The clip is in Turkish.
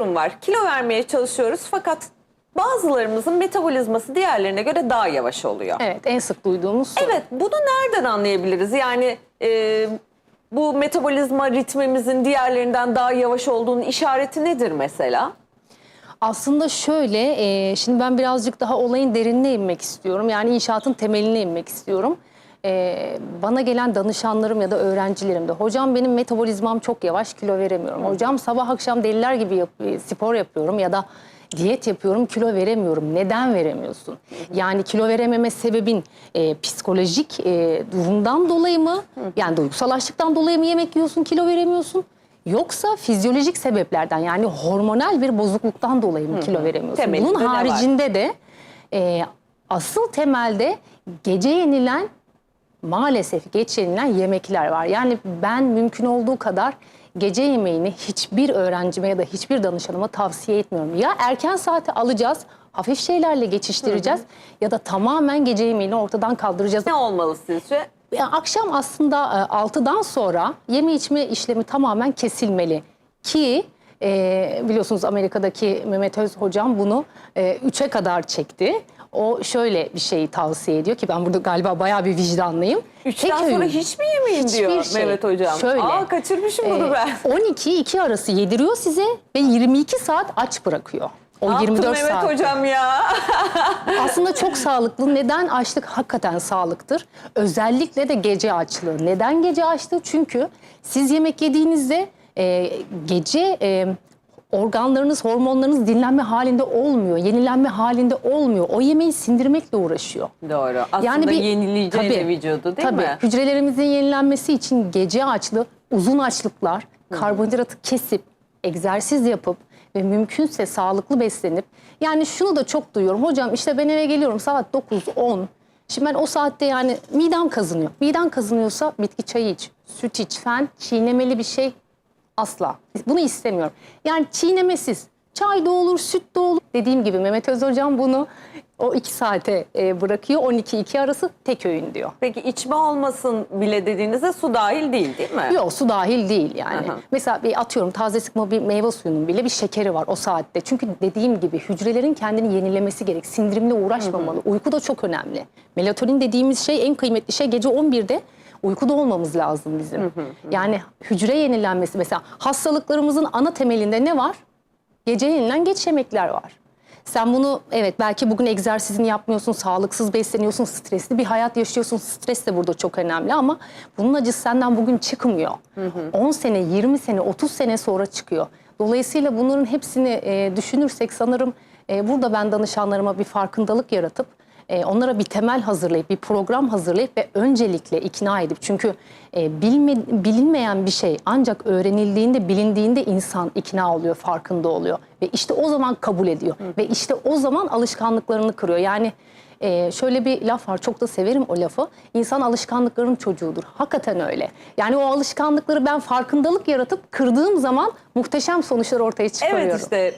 durum var. Kilo vermeye çalışıyoruz fakat bazılarımızın metabolizması diğerlerine göre daha yavaş oluyor. Evet en sık duyduğumuz soru. Evet, bunu nereden anlayabiliriz? Yani e, bu metabolizma ritmimizin diğerlerinden daha yavaş olduğunun işareti nedir mesela? Aslında şöyle, e, şimdi ben birazcık daha olayın derinine inmek istiyorum. Yani inşaatın temeline inmek istiyorum. E, bana gelen danışanlarım ya da öğrencilerim de hocam benim metabolizmam çok yavaş kilo veremiyorum. Hocam sabah akşam deliler gibi yap- e, spor yapıyorum ya da diyet yapıyorum kilo veremiyorum. Neden veremiyorsun? Yani kilo verememe sebebin e, psikolojik e, durumdan dolayı mı? Yani duygusal açlıktan dolayı mı yemek yiyorsun kilo veremiyorsun? Yoksa fizyolojik sebeplerden yani hormonal bir bozukluktan dolayı mı kilo veremiyorsun? Temelinde Bunun ne var? haricinde de e, asıl temelde gece yenilen maalesef geç yenilen yemekler var. Yani ben mümkün olduğu kadar gece yemeğini hiçbir öğrencime ya da hiçbir danışanıma tavsiye etmiyorum. Ya erken saate alacağız, hafif şeylerle geçiştireceğiz ya da tamamen gece yemeğini ortadan kaldıracağız. Ne olmalı sizce? Yani akşam aslında e, 6'dan sonra yeme içme işlemi tamamen kesilmeli. Ki e, biliyorsunuz Amerika'daki Mehmet Öz hocam bunu e, 3'e kadar çekti. O şöyle bir şeyi tavsiye ediyor ki ben burada galiba bayağı bir vicdanlıyım. Üçten Tek sonra öğün. hiç mi yemeyin Hiçbir diyor şey. Mehmet Hocam. Şöyle, Aa kaçırmışım bunu e, ben. 12-2 arası yediriyor size ve 22 saat aç bırakıyor. O Ne 24 yaptın Mehmet saat. Hocam ya? Aslında çok sağlıklı. Neden açlık hakikaten sağlıktır? Özellikle de gece açlığı. Neden gece açlığı? Çünkü siz yemek yediğinizde e, gece e, organlarınız, hormonlarınız dinlenme halinde olmuyor. Yenilenme halinde olmuyor. O yemeği sindirmekle uğraşıyor. Doğru. Aslında yenileyeceğine Tabii, vücudu değil tabii. mi? Hücrelerimizin yenilenmesi için gece açlığı, uzun açlıklar, karbonhidratı kesip, egzersiz yapıp ve mümkünse sağlıklı beslenip yani şunu da çok duyuyorum. Hocam işte ben eve geliyorum saat 9-10. Şimdi ben o saatte yani midem kazınıyor. Miden kazınıyorsa bitki çayı iç, süt iç, fen, çiğnemeli bir şey asla. Bunu istemiyorum. Yani çiğnemesiz. Çay da olur, süt de olur. Dediğim gibi Mehmet Öz Hocam bunu o iki saate e, bırakıyor. 12-2 arası tek öğün diyor. Peki içme olmasın bile dediğinizde su dahil değil değil mi? Yok su dahil değil yani. Aha. Mesela bir atıyorum taze sıkma bir meyve suyunun bile bir şekeri var o saatte. Çünkü dediğim gibi hücrelerin kendini yenilemesi gerek. Sindirimle uğraşmamalı. Uyku da çok önemli. Melatonin dediğimiz şey en kıymetli şey gece 11'de uykuda olmamız lazım bizim. Yani hücre yenilenmesi mesela hastalıklarımızın ana temelinde ne var? Gece yenilen geç yemekler var. Sen bunu evet belki bugün egzersizini yapmıyorsun, sağlıksız besleniyorsun, stresli bir hayat yaşıyorsun. Stres de burada çok önemli ama bunun acısı senden bugün çıkmıyor. 10 sene, 20 sene, 30 sene sonra çıkıyor. Dolayısıyla bunların hepsini e, düşünürsek sanırım e, burada ben danışanlarıma bir farkındalık yaratıp e, onlara bir temel hazırlayıp bir program hazırlayıp ve öncelikle ikna edip çünkü e, bilme, bilinmeyen bir şey ancak öğrenildiğinde bilindiğinde insan ikna oluyor farkında oluyor ve işte o zaman kabul ediyor ve işte o zaman alışkanlıklarını kırıyor. Yani e, şöyle bir laf var çok da severim o lafı insan alışkanlıkların çocuğudur. Hakikaten öyle. Yani o alışkanlıkları ben farkındalık yaratıp kırdığım zaman muhteşem sonuçlar ortaya çıkarıyorum. Evet işte